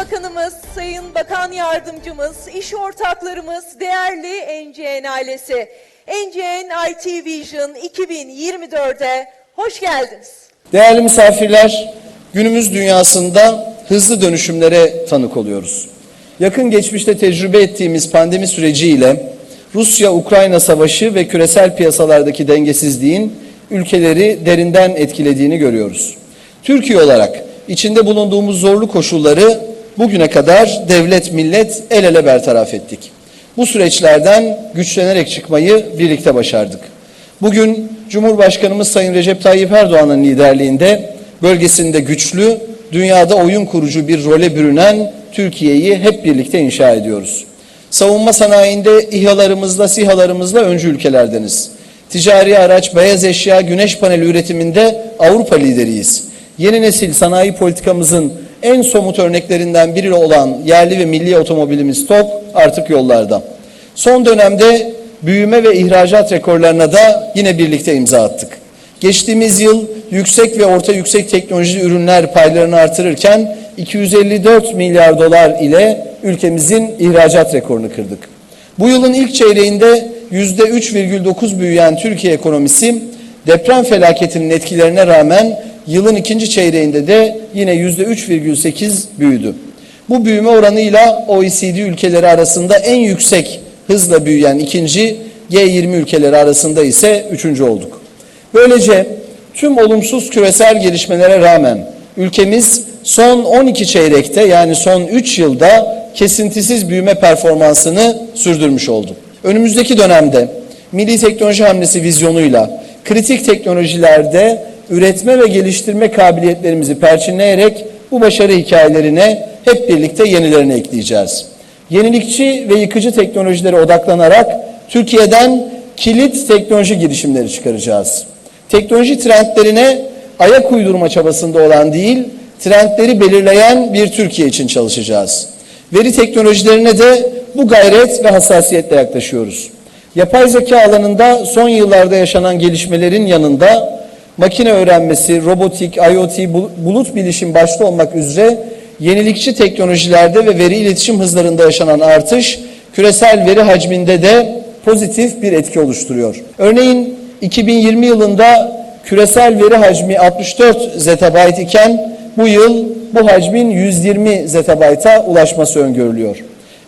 Başkanımız, Sayın Bakan Yardımcımız, iş ortaklarımız, değerli NCN ailesi. NCN IT Vision 2024'e hoş geldiniz. Değerli misafirler, günümüz dünyasında hızlı dönüşümlere tanık oluyoruz. Yakın geçmişte tecrübe ettiğimiz pandemi süreciyle Rusya-Ukrayna savaşı ve küresel piyasalardaki dengesizliğin ülkeleri derinden etkilediğini görüyoruz. Türkiye olarak içinde bulunduğumuz zorlu koşulları bugüne kadar devlet millet el ele bertaraf ettik. Bu süreçlerden güçlenerek çıkmayı birlikte başardık. Bugün Cumhurbaşkanımız Sayın Recep Tayyip Erdoğan'ın liderliğinde bölgesinde güçlü, dünyada oyun kurucu bir role bürünen Türkiye'yi hep birlikte inşa ediyoruz. Savunma sanayinde İHA'larımızla, SİHA'larımızla öncü ülkelerdeniz. Ticari araç, beyaz eşya, güneş paneli üretiminde Avrupa lideriyiz. Yeni nesil sanayi politikamızın en somut örneklerinden biri olan yerli ve milli otomobilimiz TOG artık yollarda. Son dönemde büyüme ve ihracat rekorlarına da yine birlikte imza attık. Geçtiğimiz yıl yüksek ve orta yüksek teknolojili ürünler paylarını artırırken 254 milyar dolar ile ülkemizin ihracat rekorunu kırdık. Bu yılın ilk çeyreğinde %3,9 büyüyen Türkiye ekonomisi deprem felaketinin etkilerine rağmen yılın ikinci çeyreğinde de yine %3,8 büyüdü. Bu büyüme oranıyla OECD ülkeleri arasında en yüksek hızla büyüyen ikinci, G20 ülkeleri arasında ise üçüncü olduk. Böylece tüm olumsuz küresel gelişmelere rağmen ülkemiz son 12 çeyrekte yani son 3 yılda kesintisiz büyüme performansını sürdürmüş oldu. Önümüzdeki dönemde Milli Teknoloji Hamlesi vizyonuyla kritik teknolojilerde üretme ve geliştirme kabiliyetlerimizi perçinleyerek bu başarı hikayelerine hep birlikte yenilerini ekleyeceğiz. Yenilikçi ve yıkıcı teknolojilere odaklanarak Türkiye'den kilit teknoloji girişimleri çıkaracağız. Teknoloji trendlerine ayak uydurma çabasında olan değil, trendleri belirleyen bir Türkiye için çalışacağız. Veri teknolojilerine de bu gayret ve hassasiyetle yaklaşıyoruz. Yapay zeka alanında son yıllarda yaşanan gelişmelerin yanında makine öğrenmesi, robotik, IoT, bulut bilişim başta olmak üzere yenilikçi teknolojilerde ve veri iletişim hızlarında yaşanan artış küresel veri hacminde de pozitif bir etki oluşturuyor. Örneğin 2020 yılında küresel veri hacmi 64 zettabyte iken bu yıl bu hacmin 120 zettabyte'a ulaşması öngörülüyor.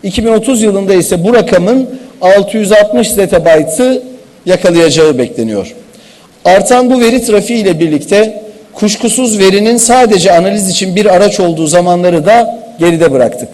2030 yılında ise bu rakamın 660 zettabyte'ı yakalayacağı bekleniyor. Artan bu veri trafiği ile birlikte kuşkusuz verinin sadece analiz için bir araç olduğu zamanları da geride bıraktık.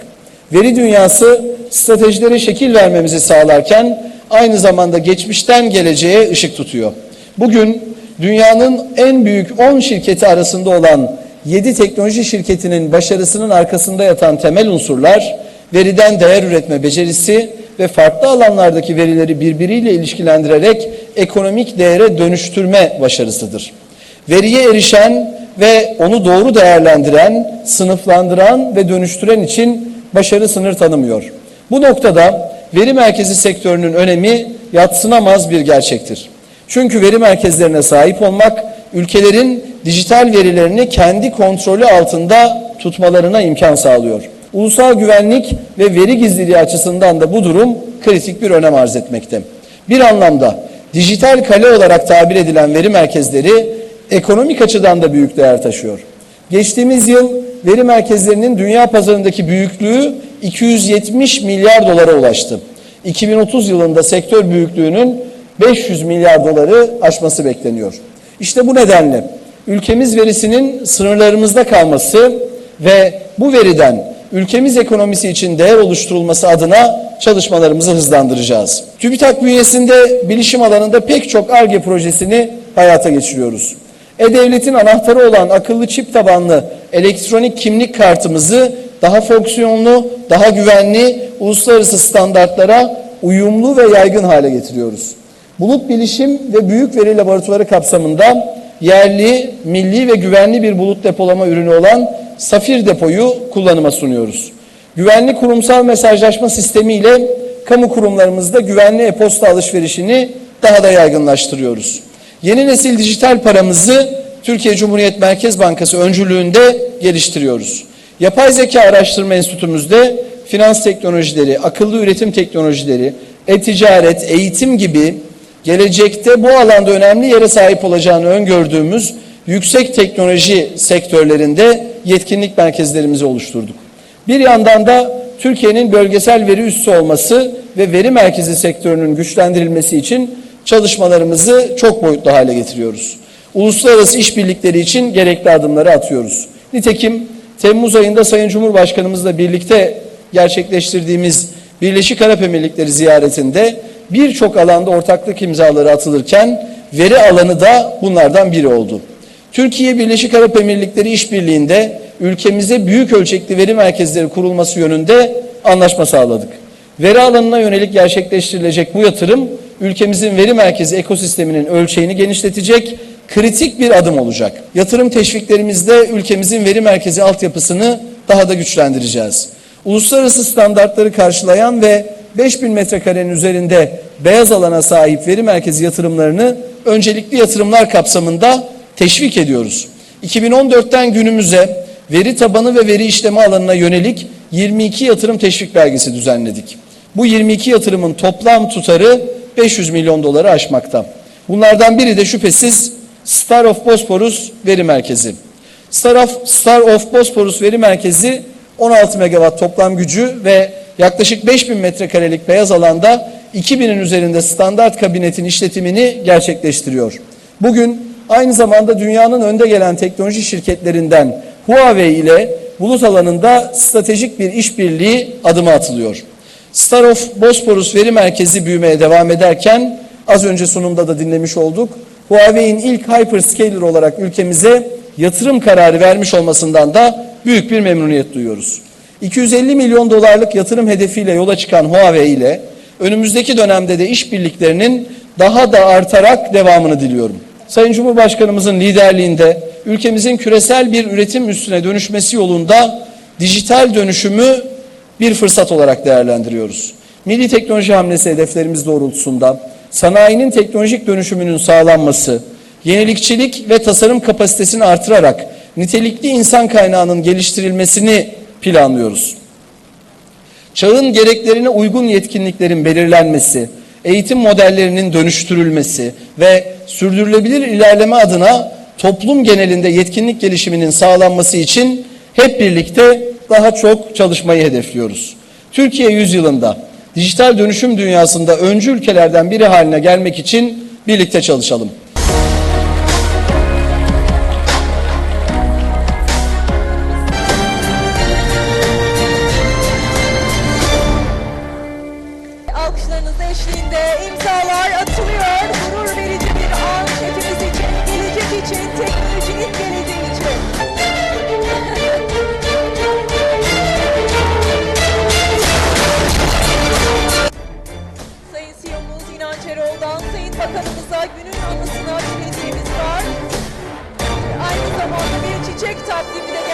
Veri dünyası stratejilere şekil vermemizi sağlarken aynı zamanda geçmişten geleceğe ışık tutuyor. Bugün dünyanın en büyük 10 şirketi arasında olan 7 teknoloji şirketinin başarısının arkasında yatan temel unsurlar veriden değer üretme becerisi ve farklı alanlardaki verileri birbiriyle ilişkilendirerek ekonomik değere dönüştürme başarısıdır. Veriye erişen ve onu doğru değerlendiren, sınıflandıran ve dönüştüren için başarı sınır tanımıyor. Bu noktada veri merkezi sektörünün önemi yatsınamaz bir gerçektir. Çünkü veri merkezlerine sahip olmak ülkelerin dijital verilerini kendi kontrolü altında tutmalarına imkan sağlıyor. Ulusal güvenlik ve veri gizliliği açısından da bu durum kritik bir önem arz etmekte. Bir anlamda dijital kale olarak tabir edilen veri merkezleri ekonomik açıdan da büyük değer taşıyor. Geçtiğimiz yıl veri merkezlerinin dünya pazarındaki büyüklüğü 270 milyar dolara ulaştı. 2030 yılında sektör büyüklüğünün 500 milyar doları aşması bekleniyor. İşte bu nedenle ülkemiz verisinin sınırlarımızda kalması ve bu veriden ülkemiz ekonomisi için değer oluşturulması adına çalışmalarımızı hızlandıracağız. TÜBİTAK bünyesinde bilişim alanında pek çok ARGE projesini hayata geçiriyoruz. E-Devlet'in anahtarı olan akıllı çip tabanlı elektronik kimlik kartımızı daha fonksiyonlu, daha güvenli, uluslararası standartlara uyumlu ve yaygın hale getiriyoruz. Bulut bilişim ve büyük veri laboratuvarı kapsamında yerli, milli ve güvenli bir bulut depolama ürünü olan Safir depoyu kullanıma sunuyoruz. Güvenli kurumsal mesajlaşma sistemi ile kamu kurumlarımızda güvenli e-posta alışverişini daha da yaygınlaştırıyoruz. Yeni nesil dijital paramızı Türkiye Cumhuriyet Merkez Bankası öncülüğünde geliştiriyoruz. Yapay Zeka Araştırma Enstitümüzde finans teknolojileri, akıllı üretim teknolojileri, e-ticaret, eğitim gibi gelecekte bu alanda önemli yere sahip olacağını öngördüğümüz yüksek teknoloji sektörlerinde yetkinlik merkezlerimizi oluşturduk. Bir yandan da Türkiye'nin bölgesel veri üssü olması ve veri merkezi sektörünün güçlendirilmesi için çalışmalarımızı çok boyutlu hale getiriyoruz. Uluslararası işbirlikleri için gerekli adımları atıyoruz. Nitekim Temmuz ayında Sayın Cumhurbaşkanımızla birlikte gerçekleştirdiğimiz Birleşik Arap Emirlikleri ziyaretinde birçok alanda ortaklık imzaları atılırken veri alanı da bunlardan biri oldu. Türkiye Birleşik Arap Emirlikleri işbirliğinde ülkemize büyük ölçekli veri merkezleri kurulması yönünde anlaşma sağladık. Veri alanına yönelik gerçekleştirilecek bu yatırım ülkemizin veri merkezi ekosisteminin ölçeğini genişletecek kritik bir adım olacak. Yatırım teşviklerimizde ülkemizin veri merkezi altyapısını daha da güçlendireceğiz. Uluslararası standartları karşılayan ve 5000 metrekarenin üzerinde beyaz alana sahip veri merkezi yatırımlarını öncelikli yatırımlar kapsamında teşvik ediyoruz. 2014'ten günümüze veri tabanı ve veri işleme alanına yönelik 22 yatırım teşvik belgesi düzenledik. Bu 22 yatırımın toplam tutarı 500 milyon doları aşmakta. Bunlardan biri de şüphesiz Star of Bosporus Veri Merkezi. Star of, Star of Bosporus Veri Merkezi 16 megawatt toplam gücü ve yaklaşık 5000 metrekarelik beyaz alanda 2000'in üzerinde standart kabinetin işletimini gerçekleştiriyor. Bugün aynı zamanda dünyanın önde gelen teknoloji şirketlerinden Huawei ile bulut alanında stratejik bir işbirliği adımı atılıyor. Star of Bosporus veri merkezi büyümeye devam ederken az önce sunumda da dinlemiş olduk. Huawei'in ilk hyperscaler olarak ülkemize yatırım kararı vermiş olmasından da büyük bir memnuniyet duyuyoruz. 250 milyon dolarlık yatırım hedefiyle yola çıkan Huawei ile önümüzdeki dönemde de işbirliklerinin daha da artarak devamını diliyorum. Sayın Cumhurbaşkanımızın liderliğinde ülkemizin küresel bir üretim üstüne dönüşmesi yolunda dijital dönüşümü bir fırsat olarak değerlendiriyoruz. Milli teknoloji hamlesi hedeflerimiz doğrultusunda sanayinin teknolojik dönüşümünün sağlanması, yenilikçilik ve tasarım kapasitesini artırarak nitelikli insan kaynağının geliştirilmesini planlıyoruz. Çağın gereklerine uygun yetkinliklerin belirlenmesi, eğitim modellerinin dönüştürülmesi ve sürdürülebilir ilerleme adına toplum genelinde yetkinlik gelişiminin sağlanması için hep birlikte daha çok çalışmayı hedefliyoruz. Türkiye yüzyılında dijital dönüşüm dünyasında öncü ülkelerden biri haline gelmek için birlikte çalışalım. やってみてい